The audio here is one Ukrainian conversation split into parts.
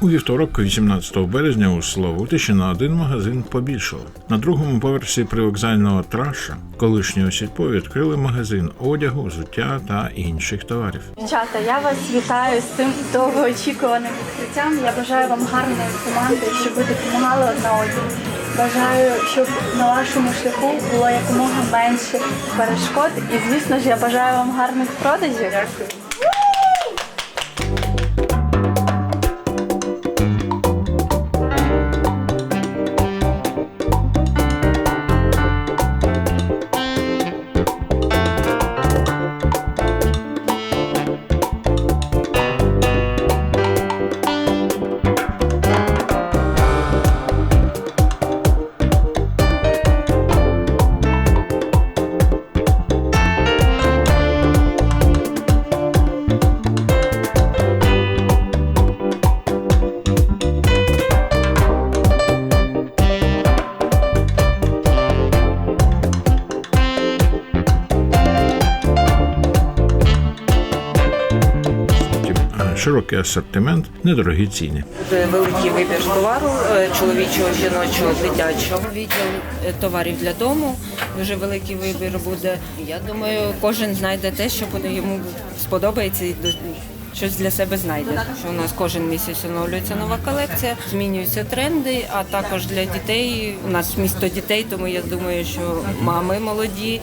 У вівторок, 18 березня, у Славутичі на один магазин побільшало. На другому поверсі привокзального траша колишнього сільпо відкрили магазин одягу, взуття та інших товарів. Дівчата, я вас вітаю з цим довгоочікуваним відкриттям. Я бажаю вам гарної команди, щоб ви допомагали одна одній. Бажаю, щоб на вашому шляху було якомога менше перешкод. І звісно ж, я бажаю вам гарних продажів. Дякую. Широкий асортимент, недорогі ціни. Великий вибір товару е, чоловічого, жіночого, дитячого. Відділ е, товарів для дому. Дуже великий вибір буде. Я думаю, кожен знайде те, що буде йому сподобається і щось для себе знайде. Що у нас кожен місяць оновлюється нова колекція, змінюються тренди, а також для дітей. У нас місто дітей, тому я думаю, що мами молоді.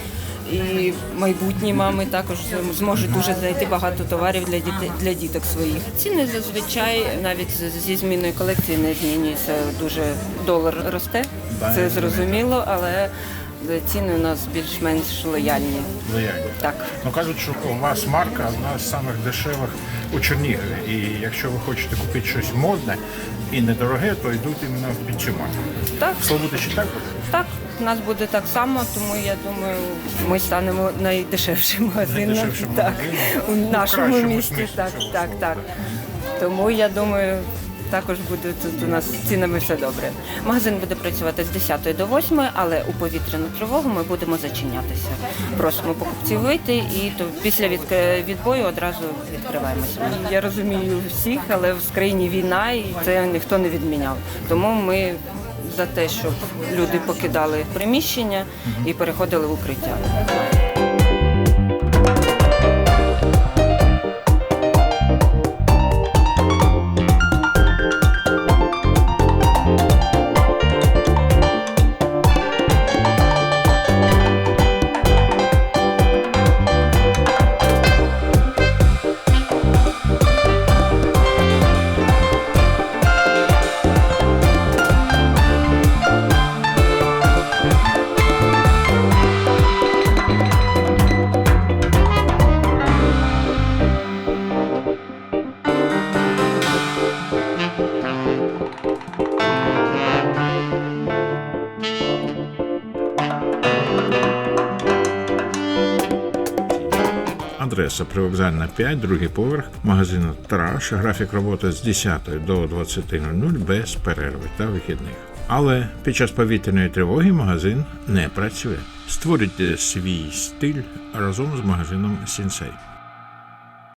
І майбутні мами також зможуть дуже знайти багато товарів для дітей для діток своїх. Ціни зазвичай навіть зі зміною колекції не змінюються. Дуже долар росте, це зрозуміло, але ціни у нас більш-менш лояльні. Лояльні. Так. Ну кажуть, що у вас марка одна з самих дешевих у Чернігові. І якщо ви хочете купити щось модне і недороге, то йдуть іменно в під цю марку. Так, Слободичі так так, у нас буде так само, тому я думаю, ми станемо найдешевшим магазином. Найдешевшим Так, магазином. у У нашому кращому місті. смислі Так, цього так, слова, так. Тому я думаю. Також буде тут у нас з цінами все добре. Магазин буде працювати з 10 до 8, але у повітряну тривогу ми будемо зачинятися. Просимо покупців вийти і то після відк- відбою одразу відкриваємося. Я розумію всіх, але в країні війна і це ніхто не відміняв. Тому ми за те, щоб люди покидали приміщення і переходили в укриття. Адреса привокзальна 5, другий поверх, магазин Траш, графік роботи з 10 до 20.00 без перерви та вихідних. Але під час повітряної тривоги магазин не працює. Створюйте свій стиль разом з магазином Сінсей.